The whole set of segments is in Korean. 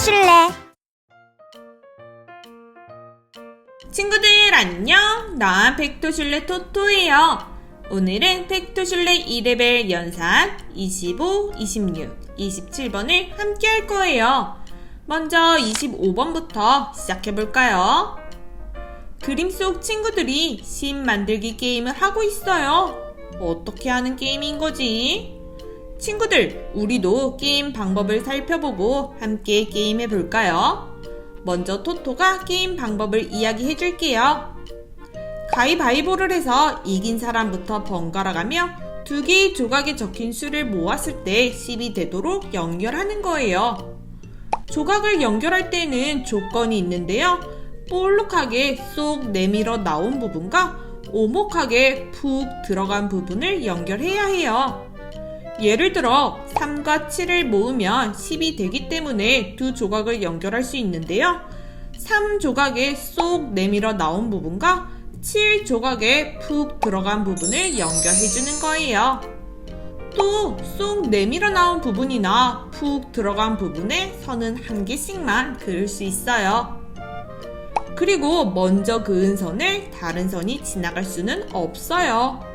백도실래? 친구들 안녕. 나 백토슐레 토토예요. 오늘은 백토슐레 2레벨 연산 25, 26, 27번을 함께 할 거예요. 먼저 25번부터 시작해볼까요? 그림 속 친구들이 심 만들기 게임을 하고 있어요. 어떻게 하는 게임인 거지? 친구들, 우리도 게임 방법을 살펴보고 함께 게임해 볼까요? 먼저 토토가 게임 방법을 이야기해 줄게요. 가위바위보를 해서 이긴 사람부터 번갈아 가며 두 개의 조각에 적힌 수를 모았을 때 10이 되도록 연결하는 거예요. 조각을 연결할 때는 조건이 있는데요. 볼록하게 쏙 내밀어 나온 부분과 오목하게 푹 들어간 부분을 연결해야 해요. 예를 들어 3과 7을 모으면 10이 되기 때문에 두 조각을 연결할 수 있는데요. 3조각에 쏙 내밀어 나온 부분과 7조각에 푹 들어간 부분을 연결해 주는 거예요. 또 쏙 내밀어 나온 부분이나 푹 들어간 부분에 선은 한 개씩만 그을 수 있어요. 그리고 먼저 그은 선을 다른 선이 지나갈 수는 없어요.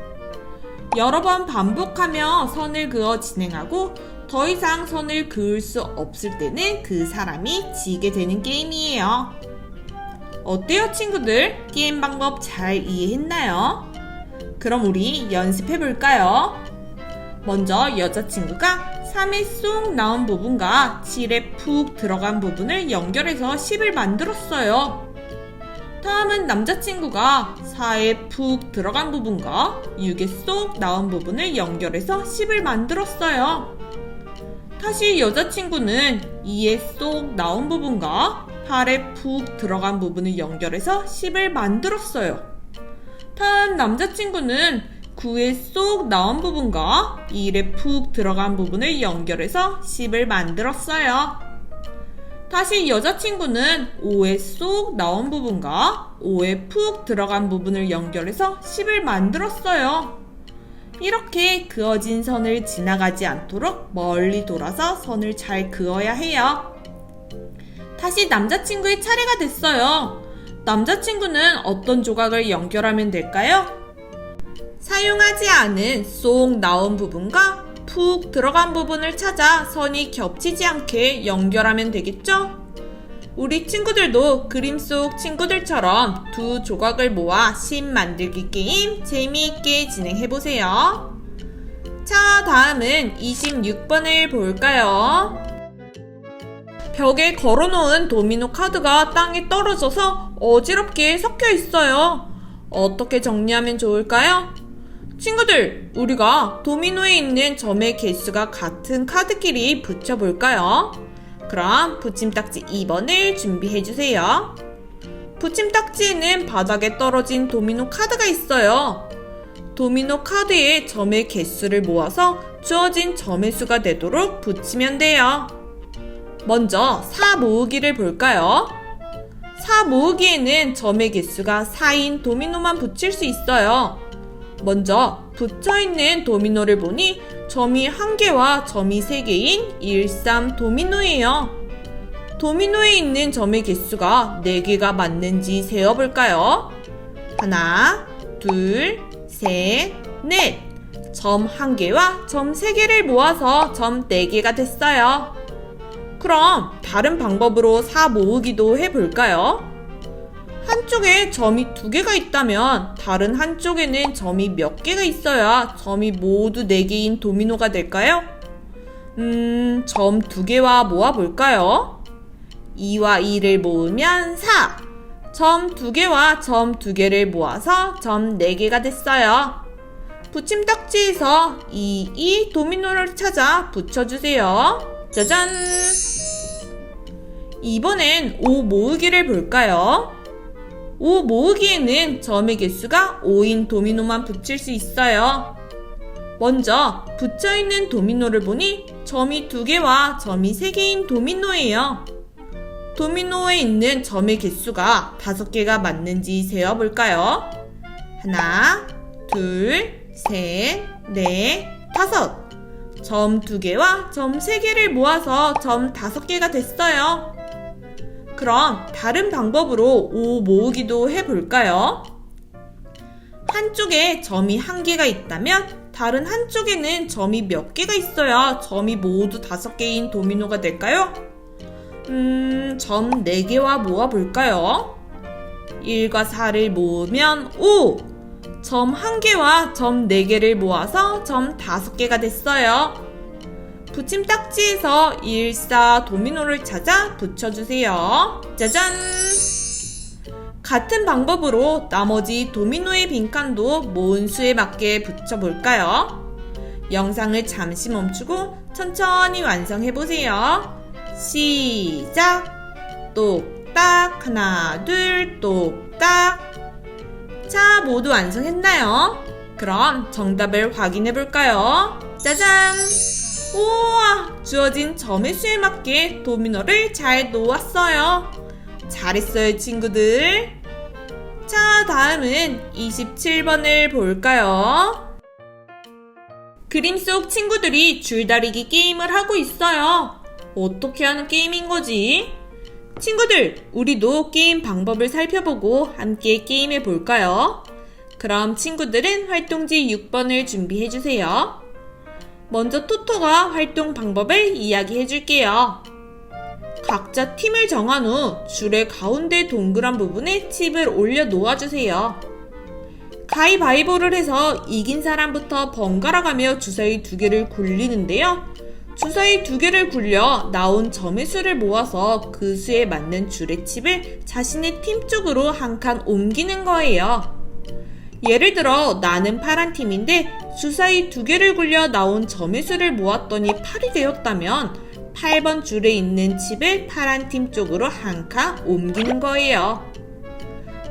여러 번 반복하며 선을 그어 진행하고 더 이상 선을 그을 수 없을 때는 그 사람이 지게 되는 게임이에요. 어때요, 친구들? 게임 방법 잘 이해했나요? 그럼 우리 연습해 볼까요? 먼저 여자친구가 3에 쏙 나온 부분과 7에 푹 들어간 부분을 연결해서 10을 만들었어요. 다음은 남자친구가 4에 푹 들어간 부분과 6에 쏙 나온 부분을 연결해서 10을 만들었어요. 다시 여자친구는 2에 쏙 나온 부분과 8에 푹 들어간 부분을 연결해서 10을 만들었어요. 다음 남자친구는 9에 쏙 나온 부분과 1에 푹 들어간 부분을 연결해서 10을 만들었어요. 다시 여자친구는 5에 쏙 나온 부분과 5에 푹 들어간 부분을 연결해서 10을 만들었어요. 이렇게 그어진 선을 지나가지 않도록 멀리 돌아서 선을 잘 그어야 해요. 다시 남자친구의 차례가 됐어요. 남자친구는 어떤 조각을 연결하면 될까요? 사용하지 않은 쏙 나온 부분과 푹 들어간 부분을 찾아 선이 겹치지 않게 연결하면 되겠죠? 우리 친구들도 그림 속 친구들처럼 두 조각을 모아 심 만들기 게임 재미있게 진행해보세요. 자, 다음은 26번을 볼까요? 벽에 걸어놓은 도미노 카드가 땅에 떨어져서 어지럽게 섞여 있어요. 어떻게 정리하면 좋을까요? 친구들, 우리가 도미노에 있는 점의 개수가 같은 카드끼리 붙여볼까요? 그럼 붙임딱지 2번을 준비해주세요. 붙임딱지에는 바닥에 떨어진 도미노 카드가 있어요. 도미노 카드에 점의 개수를 모아서 주어진 점의 수가 되도록 붙이면 돼요. 먼저 4 모으기를 볼까요? 4 모으기에는 점의 개수가 4인 도미노만 붙일 수 있어요. 먼저 붙어있는 도미노를 보니 점이 1개와 점이 3개인 1, 3 도미노예요. 도미노에 있는 점의 개수가 4개가 맞는지 세어볼까요? 하나, 둘, 셋, 넷. 점 1개와 점 3개를 모아서 점 4개가 됐어요. 그럼 다른 방법으로 4 모으기도 해볼까요? 한쪽에 점이 두 개가 있다면 다른 한쪽에는 점이 몇 개가 있어야 점이 모두 네 개인 도미노가 될까요? 음, 점 두 개와 모아볼까요? 2와 2를 모으면 4. 점 두 개와 점 두 개를 모아서 점 네 개가 됐어요. 붙임딱지에서 2, 2 도미노를 찾아 붙여주세요. 짜잔! 이번엔 5 모으기를 볼까요? 5 모으기에는 점의 개수가 5인 도미노만 붙일 수 있어요. 먼저 붙여있는 도미노를 보니 점이 2개와 점이 3개인 도미노예요. 도미노에 있는 점의 개수가 5개가 맞는지 세어볼까요? 하나, 둘, 셋, 넷, 다섯. 점 2개와 점 3개를 모아서 점 5개가 됐어요. 그럼 다른 방법으로 5 모으기도 해볼까요? 한쪽에 점이 한 개가 있다면 다른 한쪽에는 점이 몇 개가 있어야 점이 모두 다섯 개인 도미노가 될까요? 음, 점 4개와 모아볼까요? 1과 4를 모으면 5! 점 1개와 점 4개를 모아서 점 5개가 됐어요. 붙임 딱지에서 1, 4 도미노를 찾아 붙여주세요. 짜잔! 같은 방법으로 나머지 도미노의 빈칸도 모은 수에 맞게 붙여볼까요? 영상을 잠시 멈추고 천천히 완성해보세요. 시작! 똑딱, 하나, 둘, 똑딱. 자, 모두 완성했나요? 그럼 정답을 확인해 볼까요? 짜잔! 주어진 점의 수에 맞게 도미노를 잘 놓았어요. 잘했어요, 친구들. 자, 다음은 27번을 볼까요? 그림 속 친구들이 줄다리기 게임을 하고 있어요. 어떻게 하는 게임인 거지? 친구들, 우리도 게임 방법을 살펴보고 함께 게임해 볼까요? 그럼 친구들은 활동지 6번을 준비해 주세요. 먼저 토토가 활동 방법을 이야기해 줄게요. 각자 팀을 정한 후 줄의 가운데 동그란 부분에 칩을 올려 놓아주세요. 가위바위보를 해서 이긴 사람부터 번갈아 가며 주사위 두 개를 굴리는데요. 주사위 두 개를 굴려 나온 점의 수를 모아서 그 수에 맞는 줄의 칩을 자신의 팀 쪽으로 한 칸 옮기는 거예요. 예를 들어 나는 파란 팀인데 주사위 두 개를 굴려 나온 점의 수를 모았더니 8이 되었다면 8번 줄에 있는 칩을 파란 팀 쪽으로 한 칸 옮기는 거예요.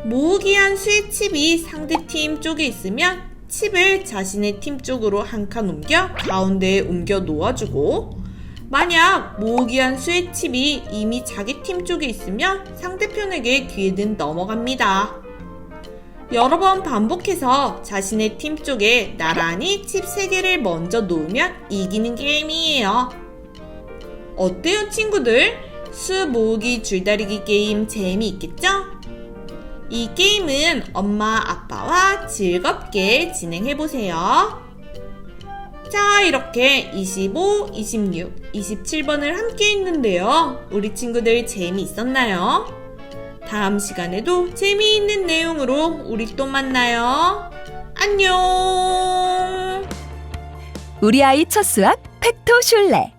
모으기 한 수의 칩이 상대 팀 쪽에 있으면 칩을 자신의 팀 쪽으로 한 칸 옮겨 가운데에 옮겨 놓아주고 만약 모으기 한 수의 칩이 이미 자기 팀 쪽에 있으면 상대편에게 기회는 넘어갑니다. 여러 번 반복해서 자신의 팀 쪽에 나란히 칩 3개를 먼저 놓으면 이기는 게임이에요. 어때요, 친구들? 수 모으기 줄다리기 게임 재미있겠죠? 이 게임은 엄마, 아빠와 즐겁게 진행해보세요. 자, 이렇게 25, 26, 27번을 함께 했는데요. 우리 친구들 재미있었나요? 다음 시간에도 재미있는 내용으로 우리 또 만나요. 안녕! 우리 아이 첫 수학 팩토 슐레